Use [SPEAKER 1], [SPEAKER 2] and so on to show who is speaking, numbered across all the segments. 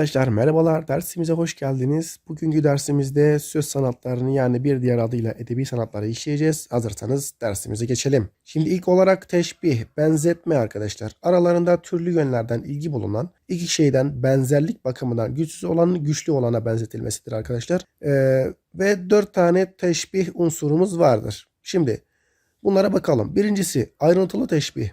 [SPEAKER 1] Arkadaşlar merhabalar dersimize hoş geldiniz. Bugünkü dersimizde söz sanatlarını yani bir diğer adıyla edebi sanatları işleyeceğiz. Hazırsanız dersimize geçelim. Şimdi ilk olarak teşbih, benzetme arkadaşlar. Aralarında türlü yönlerden ilgi bulunan iki şeyden benzerlik bakımından güçsüz olanın güçlü olana benzetilmesidir arkadaşlar. Ee, ve dört tane teşbih unsurumuz vardır. Şimdi bunlara bakalım. Birincisi ayrıntılı teşbih.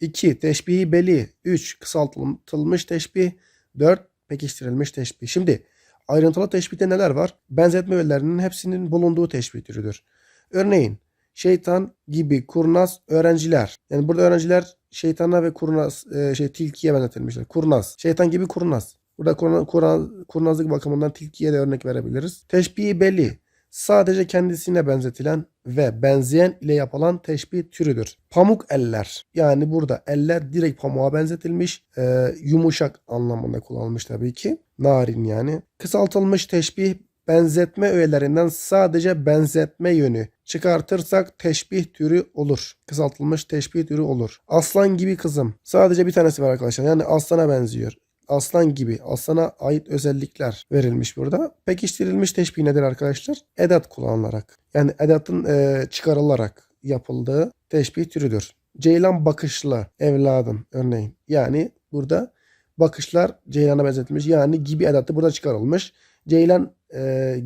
[SPEAKER 1] 2. Teşbihi beli. 3. Kısaltılmış teşbih. 4. Pekiştirilmiş teşbih. Şimdi ayrıntılı teşbihte neler var? Benzetme öğelerinin hepsinin bulunduğu teşbih türüdür. Örneğin şeytan gibi kurnaz öğrenciler. Yani burada öğrenciler şeytana ve kurnaz e, şey tilkiye benzetilmişler. Kurnaz. Şeytan gibi kurnaz. Burada kurnaz, kurnaz, kurnazlık bakımından tilkiye de örnek verebiliriz. Teşbihi belli sadece kendisine benzetilen ve benzeyen ile yapılan teşbih türüdür. Pamuk eller yani burada eller direkt pamuğa benzetilmiş e, yumuşak anlamında kullanılmış tabii ki. Narin yani. Kısaltılmış teşbih benzetme öğelerinden sadece benzetme yönü çıkartırsak teşbih türü olur. Kısaltılmış teşbih türü olur. Aslan gibi kızım. Sadece bir tanesi var arkadaşlar. Yani aslana benziyor aslan gibi aslana ait özellikler verilmiş burada. Pekiştirilmiş teşbih nedir arkadaşlar? Edat kullanılarak yani edatın e, çıkarılarak yapıldığı teşbih türüdür. Ceylan bakışlı evladım örneğin. Yani burada bakışlar Ceylan'a benzetilmiş. Yani gibi edatı burada çıkarılmış. Ceylan e,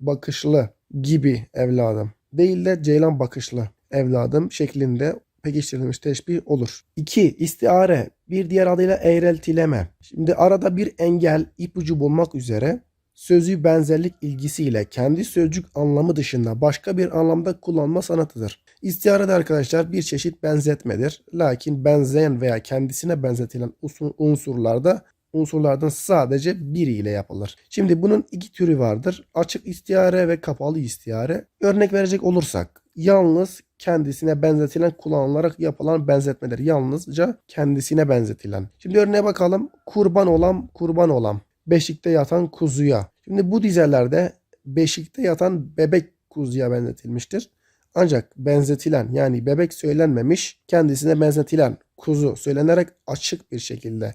[SPEAKER 1] bakışlı gibi evladım değil de Ceylan bakışlı evladım şeklinde pekiştirilmiş teşbih olur. 2. İstiare bir diğer adıyla eğreltileme. Şimdi arada bir engel ipucu bulmak üzere sözü benzerlik ilgisiyle kendi sözcük anlamı dışında başka bir anlamda kullanma sanatıdır. İstiare de arkadaşlar bir çeşit benzetmedir. Lakin benzeyen veya kendisine benzetilen unsurlarda unsurlardan sadece biriyle yapılır. Şimdi bunun iki türü vardır. Açık istiare ve kapalı istiare. Örnek verecek olursak yalnız kendisine benzetilen kullanılarak yapılan benzetmeler. Yalnızca kendisine benzetilen. Şimdi örneğe bakalım. Kurban olan kurban olan. Beşikte yatan kuzuya. Şimdi bu dizelerde beşikte yatan bebek kuzuya benzetilmiştir. Ancak benzetilen yani bebek söylenmemiş kendisine benzetilen kuzu söylenerek açık bir şekilde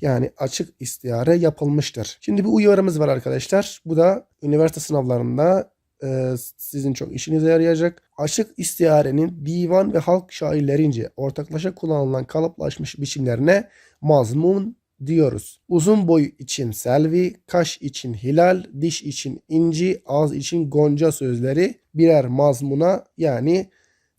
[SPEAKER 1] yani açık istiyare yapılmıştır. Şimdi bir uyarımız var arkadaşlar. Bu da üniversite sınavlarında e, sizin çok işinize yarayacak. Açık istiarenin divan ve halk şairlerince ortaklaşa kullanılan kalıplaşmış biçimlerine mazmun diyoruz. Uzun boy için selvi, kaş için hilal, diş için inci, ağız için gonca sözleri birer mazmuna yani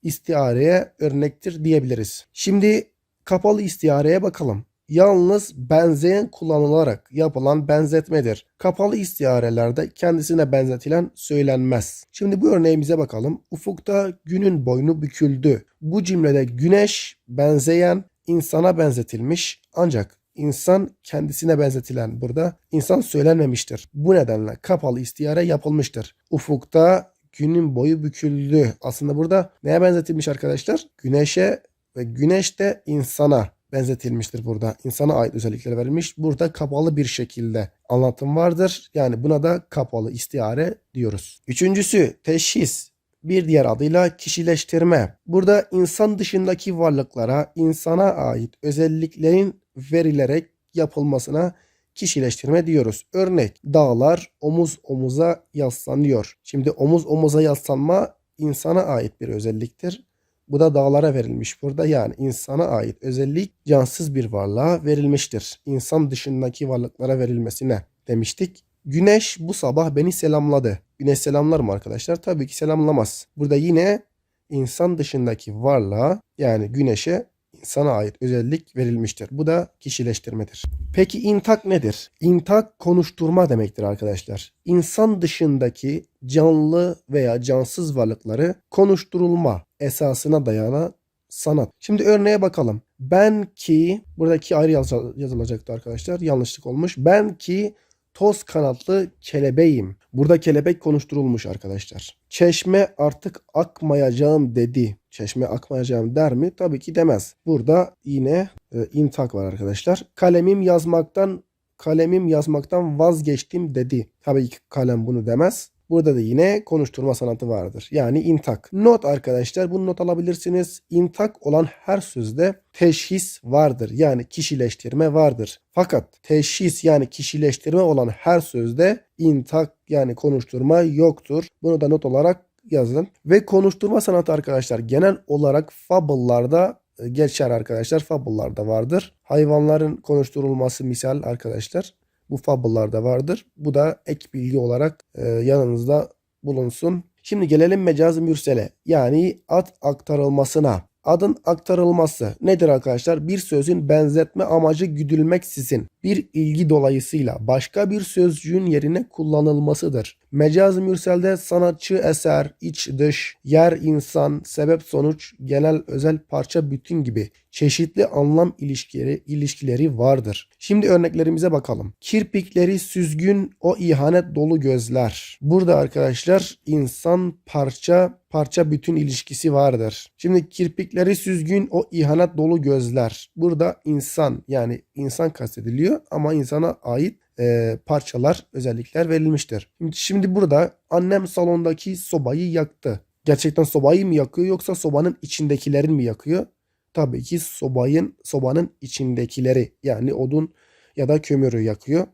[SPEAKER 1] istiareye örnektir diyebiliriz. Şimdi kapalı istiareye bakalım yalnız benzeyen kullanılarak yapılan benzetmedir. Kapalı istiarelerde kendisine benzetilen söylenmez. Şimdi bu örneğimize bakalım. Ufukta günün boynu büküldü. Bu cümlede güneş benzeyen insana benzetilmiş ancak insan kendisine benzetilen burada insan söylenmemiştir. Bu nedenle kapalı istiyare yapılmıştır. Ufukta günün boyu büküldü. Aslında burada neye benzetilmiş arkadaşlar? Güneşe ve güneş de insana benzetilmiştir burada. İnsana ait özellikler verilmiş. Burada kapalı bir şekilde anlatım vardır. Yani buna da kapalı istiyare diyoruz. Üçüncüsü teşhis. Bir diğer adıyla kişileştirme. Burada insan dışındaki varlıklara insana ait özelliklerin verilerek yapılmasına kişileştirme diyoruz. Örnek dağlar omuz omuza yaslanıyor. Şimdi omuz omuza yaslanma insana ait bir özelliktir. Bu da dağlara verilmiş burada. Yani insana ait özellik cansız bir varlığa verilmiştir. İnsan dışındaki varlıklara verilmesine demiştik. Güneş bu sabah beni selamladı. Güneş selamlar mı arkadaşlar? Tabii ki selamlamaz. Burada yine insan dışındaki varlığa yani güneşe insana ait özellik verilmiştir. Bu da kişileştirmedir. Peki intak nedir? İntak konuşturma demektir arkadaşlar. İnsan dışındaki canlı veya cansız varlıkları konuşturulma esasına dayanan sanat. Şimdi örneğe bakalım. Ben ki buradaki ayrı yazılacaktı arkadaşlar. Yanlışlık olmuş. Ben ki toz kanatlı kelebeğim. Burada kelebek konuşturulmuş arkadaşlar. Çeşme artık akmayacağım dedi. Çeşme akmayacağım der mi? Tabii ki demez. Burada yine e, intak var arkadaşlar. Kalemim yazmaktan kalemim yazmaktan vazgeçtim dedi. Tabii ki kalem bunu demez. Burada da yine konuşturma sanatı vardır. Yani intak. Not arkadaşlar bunu not alabilirsiniz. İntak olan her sözde teşhis vardır. Yani kişileştirme vardır. Fakat teşhis yani kişileştirme olan her sözde intak yani konuşturma yoktur. Bunu da not olarak yazın. Ve konuşturma sanatı arkadaşlar genel olarak fable'larda e, geçer arkadaşlar. Fable'larda vardır. Hayvanların konuşturulması misal arkadaşlar. Bu fable'larda vardır. Bu da ek bilgi olarak e, yanınızda bulunsun. Şimdi gelelim mecaz mürsele yani ad aktarılmasına. Adın aktarılması nedir arkadaşlar? Bir sözün benzetme amacı güdülmeksizin bir ilgi dolayısıyla başka bir sözcüğün yerine kullanılmasıdır. Mecaz mürselde sanatçı eser, iç dış, yer insan, sebep sonuç, genel özel parça bütün gibi çeşitli anlam ilişkileri, ilişkileri vardır. Şimdi örneklerimize bakalım. Kirpikleri süzgün o ihanet dolu gözler. Burada arkadaşlar insan parça parça bütün ilişkisi vardır. Şimdi kirpikleri süzgün o ihanet dolu gözler. Burada insan yani insan kastediliyor ama insana ait e, parçalar, özellikler verilmiştir. Şimdi, burada annem salondaki sobayı yaktı. Gerçekten sobayı mı yakıyor yoksa sobanın içindekilerin mi yakıyor? Tabii ki sobayın sobanın içindekileri yani odun ya da kömürü yakıyor.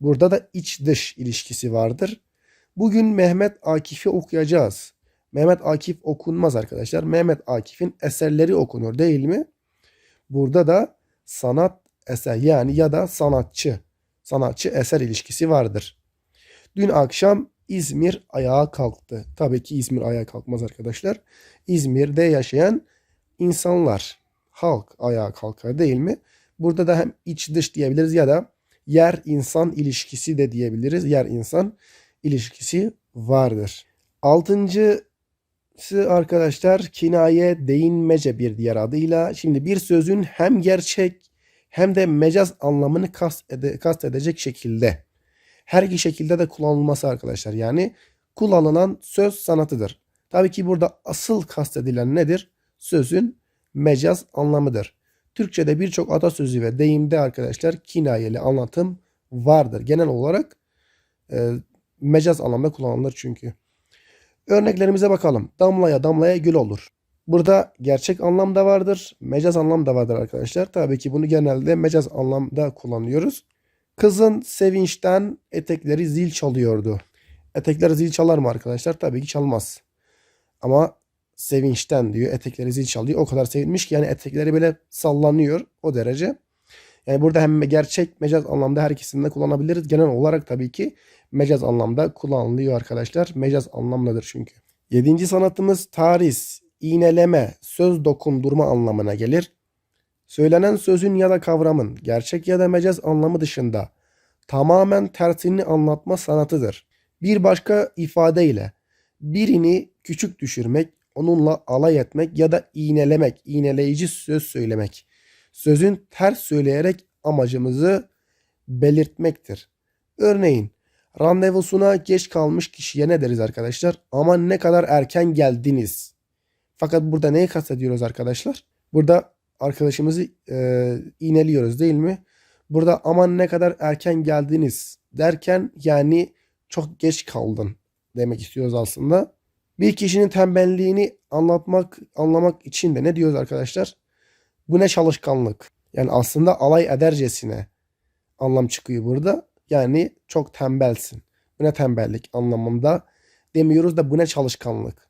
[SPEAKER 1] Burada da iç dış ilişkisi vardır. Bugün Mehmet Akif'i okuyacağız. Mehmet Akif okunmaz arkadaşlar. Mehmet Akif'in eserleri okunur değil mi? Burada da sanat eser yani ya da sanatçı. Sanatçı eser ilişkisi vardır. Dün akşam İzmir ayağa kalktı. Tabii ki İzmir ayağa kalkmaz arkadaşlar. İzmir'de yaşayan insanlar, halk ayağa kalkar değil mi? Burada da hem iç dış diyebiliriz ya da yer insan ilişkisi de diyebiliriz. Yer insan ilişkisi vardır. Altıncısı arkadaşlar kinaye değinmece bir diğer adıyla. Şimdi bir sözün hem gerçek hem de mecaz anlamını kast, ede, kast edecek şekilde her iki şekilde de kullanılması arkadaşlar. Yani kullanılan söz sanatıdır. Tabii ki burada asıl kastedilen nedir? Sözün mecaz anlamıdır. Türkçe'de birçok atasözü ve deyimde arkadaşlar kinayeli anlatım vardır. Genel olarak e, mecaz anlamda kullanılır çünkü. Örneklerimize bakalım. Damlaya damlaya gül olur. Burada gerçek anlam da vardır, mecaz anlam da vardır arkadaşlar. Tabii ki bunu genelde mecaz anlamda kullanıyoruz. Kızın sevinçten etekleri zil çalıyordu. Etekleri zil çalar mı arkadaşlar? Tabii ki çalmaz. Ama sevinçten diyor. Etekleri zil çalıyor. O kadar sevinmiş ki yani etekleri böyle sallanıyor o derece. Yani burada hem gerçek mecaz anlamda her ikisini de kullanabiliriz. Genel olarak tabii ki mecaz anlamda kullanılıyor arkadaşlar. Mecaz anlamlıdır çünkü. Yedinci sanatımız tariz, iğneleme, söz dokundurma anlamına gelir. Söylenen sözün ya da kavramın gerçek ya da mecaz anlamı dışında tamamen tersini anlatma sanatıdır. Bir başka ifadeyle birini küçük düşürmek, onunla alay etmek ya da iğnelemek, iğneleyici söz söylemek. Sözün ters söyleyerek amacımızı belirtmektir. Örneğin randevusuna geç kalmış kişiye ne deriz arkadaşlar? Aman ne kadar erken geldiniz. Fakat burada neyi kastediyoruz arkadaşlar? Burada arkadaşımızı e, iğneliyoruz değil mi? Burada aman ne kadar erken geldiniz derken yani çok geç kaldın demek istiyoruz aslında. Bir kişinin tembelliğini anlatmak, anlamak için de ne diyoruz arkadaşlar? Bu ne çalışkanlık. Yani aslında alay edercesine anlam çıkıyor burada. Yani çok tembelsin. Bu ne tembellik anlamında demiyoruz da bu ne çalışkanlık.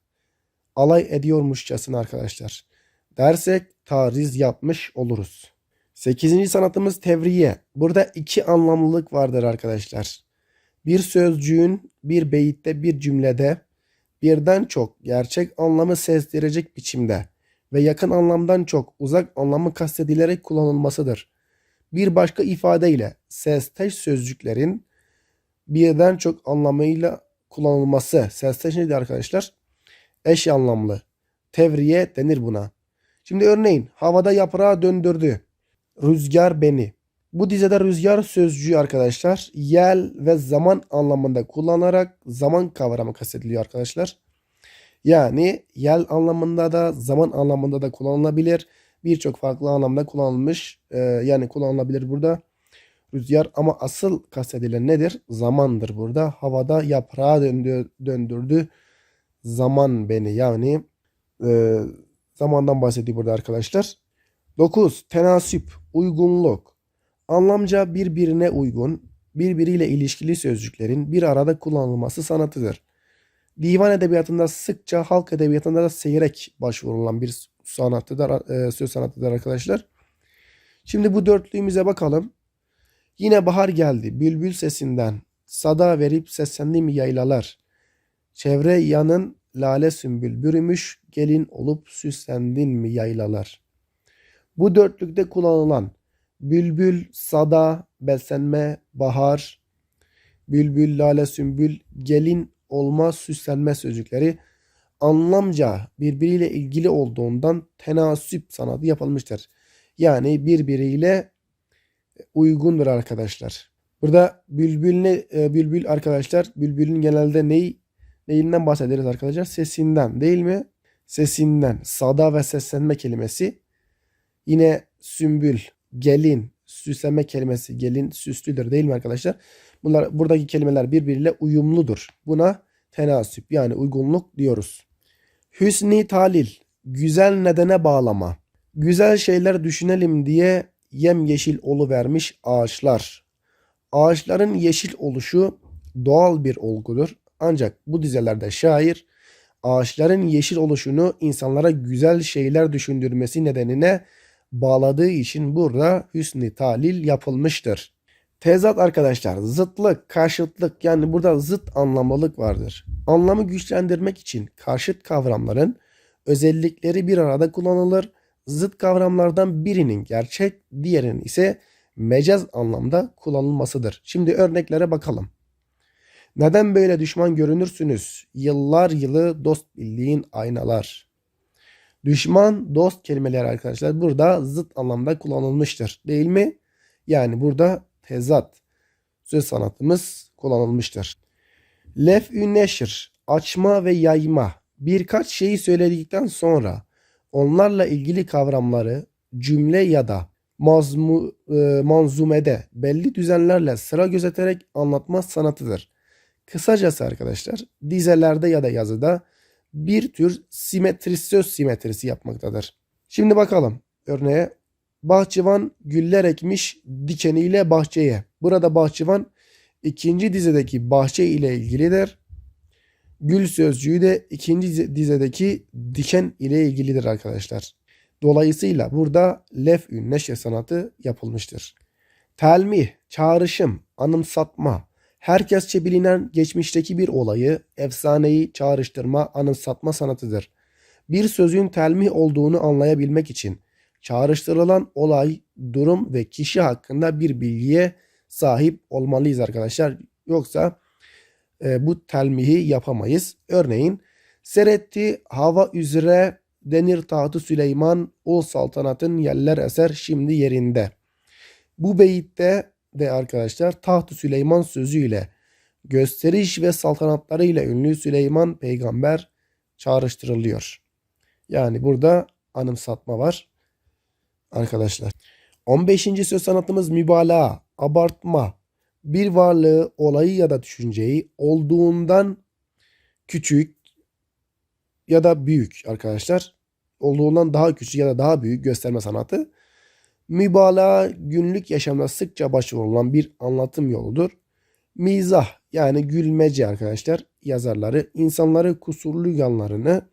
[SPEAKER 1] Alay ediyormuşçasına arkadaşlar. Dersek tariz yapmış oluruz. Sekizinci sanatımız tevriye. Burada iki anlamlılık vardır arkadaşlar. Bir sözcüğün bir beyitte bir cümlede birden çok gerçek anlamı sezdirecek biçimde ve yakın anlamdan çok uzak anlamı kastedilerek kullanılmasıdır. Bir başka ifadeyle sesteş sözcüklerin birden çok anlamıyla kullanılması. Sesteş nedir arkadaşlar? Eş anlamlı. Tevriye denir buna. Şimdi örneğin havada yaprağı döndürdü. Rüzgar beni. Bu dizede rüzgar sözcüğü arkadaşlar yel ve zaman anlamında kullanarak zaman kavramı kastediliyor arkadaşlar. Yani yel anlamında da zaman anlamında da kullanılabilir. Birçok farklı anlamda kullanılmış. E, yani kullanılabilir burada. rüzgar ama asıl kastedilen nedir? Zamandır burada. Havada yaprağı döndü, döndürdü. Zaman beni yani e, zamandan bahsediyor burada arkadaşlar. 9. Tenasüp, uygunluk. Anlamca birbirine uygun, birbiriyle ilişkili sözcüklerin bir arada kullanılması sanatıdır. Divan edebiyatında sıkça halk edebiyatında da seyrek başvurulan bir sanatıdır, e, söz sanatıdır arkadaşlar. Şimdi bu dörtlüğümüze bakalım. Yine bahar geldi bülbül sesinden. Sada verip seslendi mi yaylalar. Çevre yanın lale sümbül bürümüş. Gelin olup süslendin mi yaylalar. Bu dörtlükte kullanılan bülbül, sada, beslenme, bahar, bülbül, lale, sümbül, gelin, olma, süslenme sözcükleri anlamca birbiriyle ilgili olduğundan tenasüp sanatı yapılmıştır. Yani birbiriyle uygundur arkadaşlar. Burada bülbül ne e, bülbül arkadaşlar bülbülün genelde neyi neyinden bahsederiz arkadaşlar? Sesinden değil mi? Sesinden. Sada ve seslenme kelimesi. Yine sümbül, gelin, süsleme kelimesi. Gelin süslüdür değil mi arkadaşlar? Bunlar buradaki kelimeler birbiriyle uyumludur. Buna tenasüp yani uygunluk diyoruz. Hüsni talil, güzel nedene bağlama. Güzel şeyler düşünelim diye yemyeşil vermiş ağaçlar. Ağaçların yeşil oluşu doğal bir olgudur. Ancak bu dizelerde şair ağaçların yeşil oluşunu insanlara güzel şeyler düşündürmesi nedenine bağladığı için burada hüsnü talil yapılmıştır. Tezat arkadaşlar zıtlık, karşıtlık yani burada zıt anlamlılık vardır. Anlamı güçlendirmek için karşıt kavramların özellikleri bir arada kullanılır. Zıt kavramlardan birinin gerçek, diğerinin ise mecaz anlamda kullanılmasıdır. Şimdi örneklere bakalım. Neden böyle düşman görünürsünüz? Yıllar yılı dost bildiğin aynalar. Düşman, dost kelimeleri arkadaşlar burada zıt anlamda kullanılmıştır. Değil mi? Yani burada tezat söz sanatımız kullanılmıştır. Lef-ü neşr, açma ve yayma. Birkaç şeyi söyledikten sonra onlarla ilgili kavramları cümle ya da mazmu, e, manzumede belli düzenlerle sıra gözeterek anlatma sanatıdır. Kısacası arkadaşlar dizelerde ya da yazıda bir tür simetri söz simetrisi yapmaktadır. Şimdi bakalım örneğe bahçıvan güller ekmiş dikeniyle bahçeye. Burada bahçıvan ikinci dizedeki bahçe ile ilgilidir. Gül sözcüğü de ikinci dizedeki diken ile ilgilidir arkadaşlar. Dolayısıyla burada lef-ü neşre sanatı yapılmıştır. Telmih, çağrışım, anımsatma, herkesçe bilinen geçmişteki bir olayı, efsaneyi çağrıştırma, anımsatma sanatıdır. Bir sözün telmih olduğunu anlayabilmek için çağrıştırılan olay, durum ve kişi hakkında bir bilgiye sahip olmalıyız arkadaşlar. Yoksa e, bu telmihi yapamayız. Örneğin Seretti hava üzere denir tahtı Süleyman o saltanatın yerler eser şimdi yerinde. Bu beyitte de arkadaşlar tahtı Süleyman sözüyle gösteriş ve saltanatlarıyla ünlü Süleyman peygamber çağrıştırılıyor. Yani burada anımsatma var arkadaşlar. 15. söz sanatımız mübalağa, abartma. Bir varlığı, olayı ya da düşünceyi olduğundan küçük ya da büyük arkadaşlar. Olduğundan daha küçük ya da daha büyük gösterme sanatı. Mübalağa günlük yaşamda sıkça başvurulan bir anlatım yoludur. Mizah yani gülmece arkadaşlar yazarları insanları kusurlu yanlarını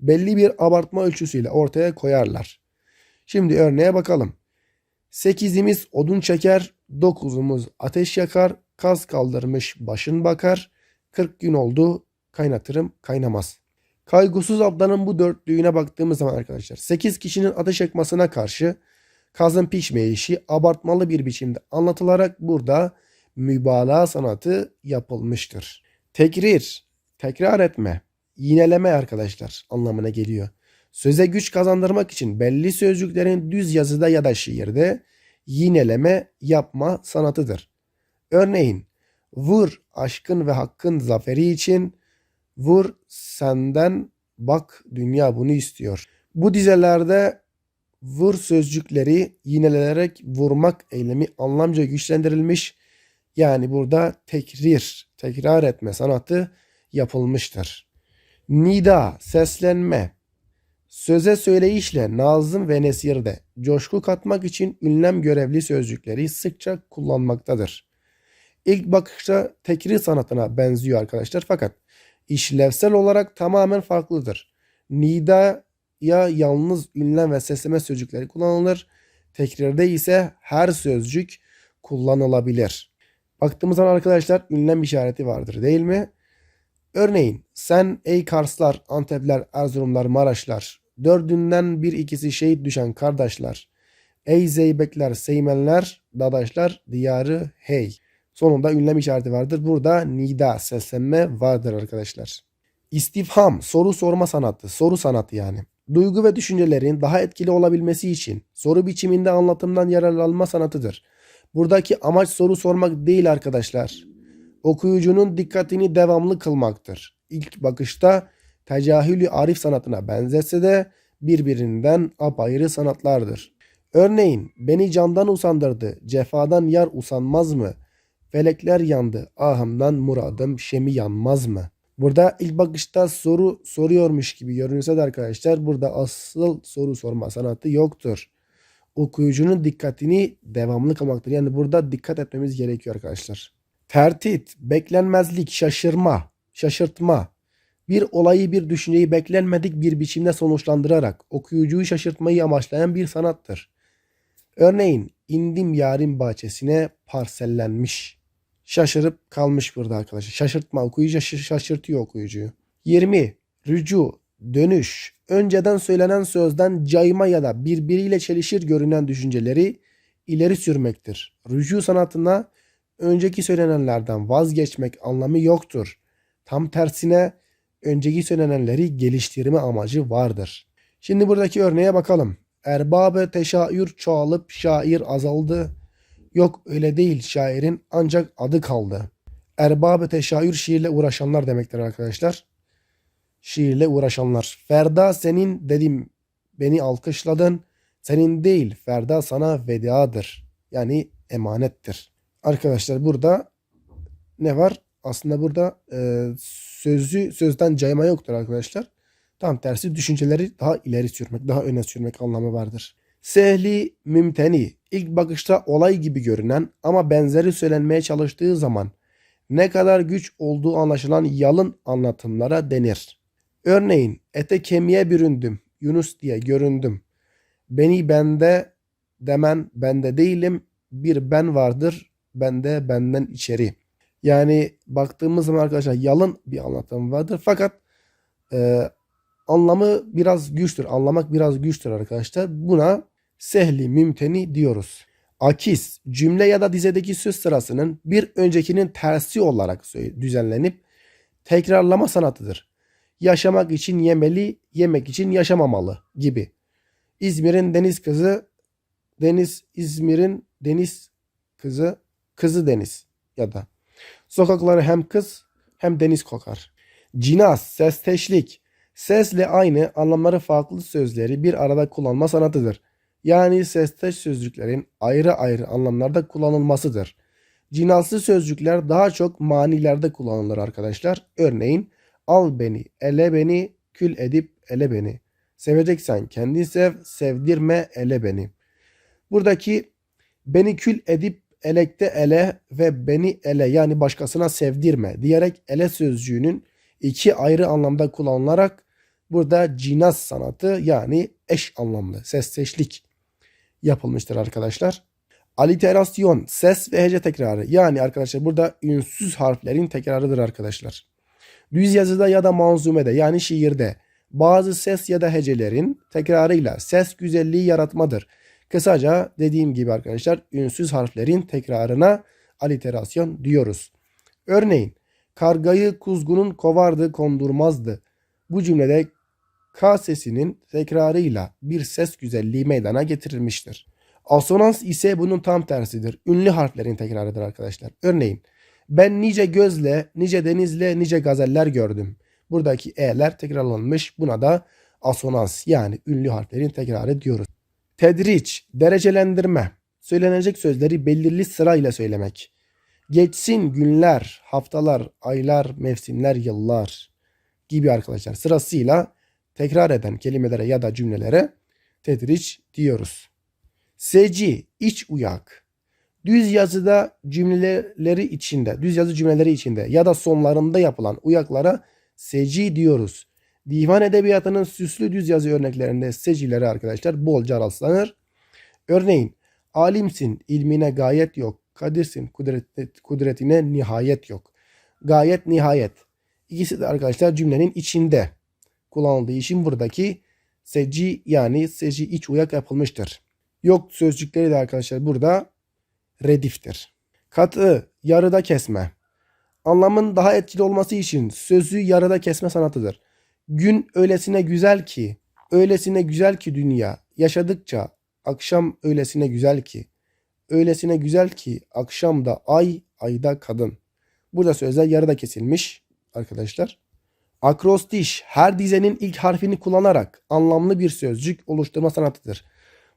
[SPEAKER 1] belli bir abartma ölçüsüyle ortaya koyarlar. Şimdi örneğe bakalım. Sekizimiz odun çeker, dokuzumuz ateş yakar, kaz kaldırmış başın bakar, kırk gün oldu kaynatırım kaynamaz. Kaygusuz ablanın bu dörtlüğüne baktığımız zaman arkadaşlar 8 kişinin ateş yakmasına karşı kazın pişme işi abartmalı bir biçimde anlatılarak burada mübalağa sanatı yapılmıştır. Tekrir, tekrar etme, yineleme arkadaşlar anlamına geliyor. Söze güç kazandırmak için belli sözcüklerin düz yazıda ya da şiirde yineleme yapma sanatıdır. Örneğin vur aşkın ve hakkın zaferi için vur senden bak dünya bunu istiyor. Bu dizelerde vur sözcükleri yinelenerek vurmak eylemi anlamca güçlendirilmiş. Yani burada tekrir, tekrar etme sanatı yapılmıştır. Nida, seslenme. Söze söyleyişle nazım ve nesirde coşku katmak için ünlem görevli sözcükleri sıkça kullanmaktadır. İlk bakışta tekrir sanatına benziyor arkadaşlar fakat işlevsel olarak tamamen farklıdır. Nida ya yalnız ünlem ve sesleme sözcükleri kullanılır. Tekrirde ise her sözcük kullanılabilir. Baktığımız zaman arkadaşlar ünlem işareti vardır değil mi? Örneğin sen ey Karslar, Antepler, Erzurumlar, Maraşlar, dördünden bir ikisi şehit düşen kardeşler, ey Zeybekler, Seymenler, Dadaşlar, diyarı hey. Sonunda ünlem işareti vardır. Burada nida, seslenme vardır arkadaşlar. İstifham, soru sorma sanatı, soru sanatı yani. Duygu ve düşüncelerin daha etkili olabilmesi için soru biçiminde anlatımdan yararlanma sanatıdır. Buradaki amaç soru sormak değil arkadaşlar. Okuyucunun dikkatini devamlı kılmaktır. İlk bakışta tecahülü arif sanatına benzese de birbirinden apayrı sanatlardır. Örneğin beni candan usandırdı, cefadan yar usanmaz mı? Felekler yandı, ahımdan muradım şemi yanmaz mı? Burada ilk bakışta soru soruyormuş gibi görünse de arkadaşlar burada asıl soru sorma sanatı yoktur. Okuyucunun dikkatini devamlı kılmaktır. Yani burada dikkat etmemiz gerekiyor arkadaşlar. Tertit, beklenmezlik, şaşırma, şaşırtma. Bir olayı bir düşünceyi beklenmedik bir biçimde sonuçlandırarak okuyucuyu şaşırtmayı amaçlayan bir sanattır. Örneğin indim yarın bahçesine parsellenmiş. Şaşırıp kalmış burada arkadaşlar. Şaşırtma okuyucu şaş- şaşırtıyor okuyucuyu. 20. Rücu, dönüş. Önceden söylenen sözden cayma ya da birbiriyle çelişir görünen düşünceleri ileri sürmektir. Rücu sanatına önceki söylenenlerden vazgeçmek anlamı yoktur. Tam tersine önceki söylenenleri geliştirme amacı vardır. Şimdi buradaki örneğe bakalım. Erbabı teşaür çoğalıp şair azaldı. Yok öyle değil şairin ancak adı kaldı. Erbabı şiirle uğraşanlar demektir arkadaşlar. Şiirle uğraşanlar. Ferda senin dedim beni alkışladın. Senin değil Ferda sana vedadır. Yani emanettir. Arkadaşlar burada ne var? Aslında burada e, sözü sözden cayma yoktur arkadaşlar. Tam tersi düşünceleri daha ileri sürmek, daha öne sürmek anlamı vardır. Sehli, mümteni, ilk bakışta olay gibi görünen ama benzeri söylenmeye çalıştığı zaman ne kadar güç olduğu anlaşılan yalın anlatımlara denir. Örneğin ete kemiğe büründüm, Yunus diye göründüm. Beni bende demen bende değilim, bir ben vardır, bende benden içeri. Yani baktığımız zaman arkadaşlar yalın bir anlatım vardır fakat e, anlamı biraz güçtür. Anlamak biraz güçtür arkadaşlar. Buna sehli mümteni diyoruz. Akis cümle ya da dizedeki söz sırasının bir öncekinin tersi olarak düzenlenip tekrarlama sanatıdır. Yaşamak için yemeli, yemek için yaşamamalı gibi. İzmir'in deniz kızı, deniz İzmir'in deniz kızı, kızı deniz ya da sokakları hem kız hem deniz kokar. Cinas, sesteşlik, sesle aynı anlamları farklı sözleri bir arada kullanma sanatıdır. Yani sesteş sözcüklerin ayrı ayrı anlamlarda kullanılmasıdır. Cinaslı sözcükler daha çok manilerde kullanılır arkadaşlar. Örneğin al beni, ele beni, kül edip ele beni. Seveceksen kendin sev, sevdirme ele beni. Buradaki beni kül edip elekte ele ve beni ele yani başkasına sevdirme diyerek ele sözcüğünün iki ayrı anlamda kullanılarak burada cinas sanatı yani eş anlamlı sesseşlik yapılmıştır arkadaşlar. Aliterasyon ses ve hece tekrarı yani arkadaşlar burada ünsüz harflerin tekrarıdır arkadaşlar. Düz yazıda ya da manzumede yani şiirde bazı ses ya da hecelerin tekrarıyla ses güzelliği yaratmadır. Kısaca dediğim gibi arkadaşlar ünsüz harflerin tekrarına aliterasyon diyoruz. Örneğin kargayı kuzgunun kovardı kondurmazdı. Bu cümlede K sesinin tekrarıyla bir ses güzelliği meydana getirilmiştir. Asonans ise bunun tam tersidir. Ünlü harflerin tekrarıdır arkadaşlar. Örneğin ben nice gözle, nice denizle, nice gazeller gördüm. Buradaki e'ler tekrarlanmış. Buna da asonans yani ünlü harflerin tekrarı diyoruz. Tedriç, derecelendirme. Söylenecek sözleri belirli sırayla söylemek. Geçsin günler, haftalar, aylar, mevsimler, yıllar gibi arkadaşlar. Sırasıyla tekrar eden kelimelere ya da cümlelere tedriç diyoruz. Seci, iç uyak. Düz yazıda cümleleri içinde, düz yazı cümleleri içinde ya da sonlarında yapılan uyaklara seci diyoruz. Divan edebiyatının süslü düz yazı örneklerinde secileri arkadaşlar bolca rastlanır. Örneğin alimsin, ilmine gayet yok. Kadirsin, kudret, kudretine nihayet yok. Gayet nihayet. İkisi de arkadaşlar cümlenin içinde kullanıldığı için buradaki seci yani seci iç uyak yapılmıştır. Yok sözcükleri de arkadaşlar burada rediftir. Katı, yarıda kesme. Anlamın daha etkili olması için sözü yarıda kesme sanatıdır. Gün öylesine güzel ki, öylesine güzel ki dünya, yaşadıkça akşam öylesine güzel ki, öylesine güzel ki akşamda ay, ayda kadın. Burada sözler yarıda kesilmiş arkadaşlar. Akrostiş her dizenin ilk harfini kullanarak anlamlı bir sözcük oluşturma sanatıdır.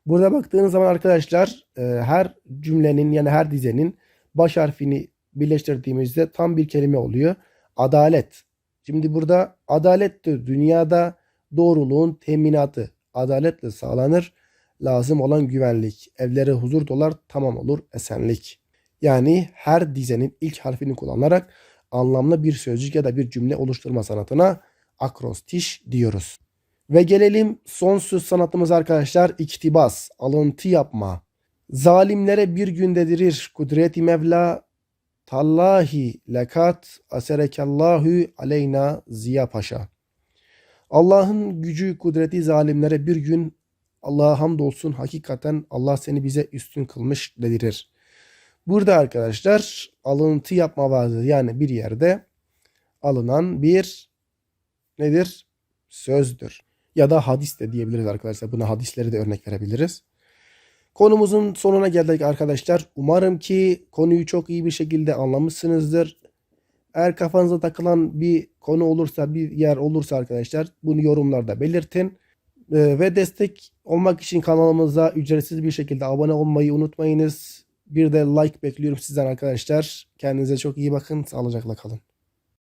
[SPEAKER 1] Burada baktığınız zaman arkadaşlar e, her cümlenin yani her dizenin baş harfini birleştirdiğimizde tam bir kelime oluyor. Adalet. Şimdi burada adalettir dünyada doğruluğun teminatı. Adaletle sağlanır. Lazım olan güvenlik. Evlere huzur dolar tamam olur esenlik. Yani her dizenin ilk harfini kullanarak anlamlı bir sözcük ya da bir cümle oluşturma sanatına akrostiş diyoruz. Ve gelelim son söz sanatımız arkadaşlar iktibas, alıntı yapma. Zalimlere bir gün dedirir kudreti Mevla tallahi lekat aserekallahu aleyna Ziya Paşa. Allah'ın gücü kudreti zalimlere bir gün Allah'a hamdolsun hakikaten Allah seni bize üstün kılmış dedirir. Burada arkadaşlar alıntı yapma vardır. Yani bir yerde alınan bir nedir? Sözdür. Ya da hadis de diyebiliriz arkadaşlar. Buna hadisleri de örnek verebiliriz. Konumuzun sonuna geldik arkadaşlar. Umarım ki konuyu çok iyi bir şekilde anlamışsınızdır. Eğer kafanıza takılan bir konu olursa, bir yer olursa arkadaşlar bunu yorumlarda belirtin. Ee, Ve destek olmak için kanalımıza ücretsiz bir şekilde abone olmayı unutmayınız. Bir de like bekliyorum sizden arkadaşlar. Kendinize çok iyi bakın. Sağlıcakla kalın.